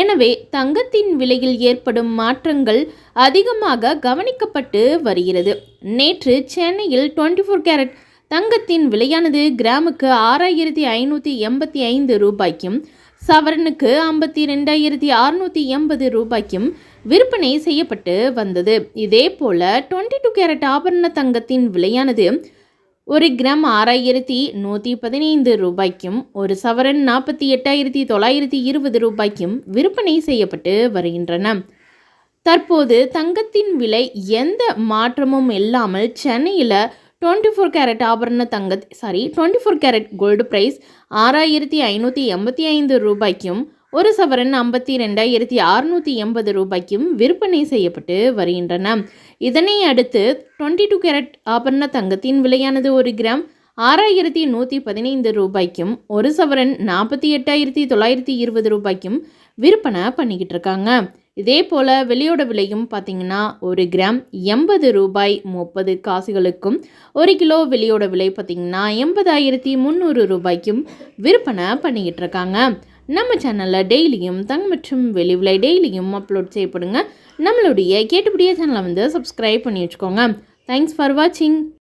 எனவே தங்கத்தின் விலையில் ஏற்படும் மாற்றங்கள் அதிகமாக கவனிக்கப்பட்டு வருகிறது. நேற்று சென்னையில் டுவெண்ட்டி ஃபோர் கேரட் தங்கத்தின் விலையானது கிராமுக்கு ஆறாயிரத்தி ஐநூற்றி எண்பத்தி ஐந்து ரூபாய்க்கும் சவரனுக்கு ஐம்பத்தி ரெண்டாயிரத்தி அறுநூற்றி எண்பது ரூபாய்க்கும் விற்பனை செய்யப்பட்டு வந்தது. இதே போல டுவெண்ட்டி டூ கேரட் ஆபரண தங்கத்தின் விலையானது ஒரு கிராம் ஆறாயிரத்தி நூற்றி பதினைந்து ரூபாய்க்கும் ஒரு சவரன் நாற்பத்தி எட்டாயிரத்தி தொள்ளாயிரத்தி இருபது ரூபாய்க்கும் விற்பனை செய்யப்பட்டு வருகின்றன. தற்போது தங்கத்தின் விலை எந்த மாற்றமும் இல்லாமல் சென்னையில் டுவெண்ட்டி ஃபோர் கேரட் ஆபரண தங்கத் sorry twenty four carat gold price ஆறாயிரத்தி ஐநூற்றி எண்பத்தி ஐந்து ரூபாய்க்கும் ஒரு சவரன் ஐம்பத்தி ரெண்டாயிரத்தி அறுநூற்றி எண்பது ரூபாய்க்கும் விற்பனை செய்யப்பட்டு வருகின்றன. இதனை அடுத்து டுவெண்ட்டி டூ கேரட் ஆபரண தங்கத்தின் விலையானது ஒரு கிராம் ஆறாயிரத்தி நூற்றி பதினைந்து ரூபாய்க்கும் ஒரு சவரன் நாற்பத்தி எட்டாயிரத்தி தொள்ளாயிரத்தி இருபது ரூபாய்க்கும் விற்பனை பண்ணிக்கிட்டு இருக்காங்க. இதே போல் வெளியோட விலையும் பார்த்திங்கன்னா ஒரு கிராம் எண்பது ரூபாய் முப்பது காசுகளுக்கும் ஒரு கிலோ வெளியோட விலை பார்த்திங்கன்னா எண்பதாயிரத்தி முந்நூறு ரூபாய்க்கும் விற்பனை பண்ணிக்கிட்டு இருக்காங்க. நம்ம சேனலில் டெய்லியும் தங்க மற்றும் வெளி விலை டெய்லியும் அப்லோட் செய்யப்படுங்க. நம்மளுடைய கேட்டுப்படியே சேனலை வந்து சப்ஸ்கிரைப் பண்ணி வச்சுக்கோங்க. தேங்க்ஸ் ஃபார் வாட்சிங்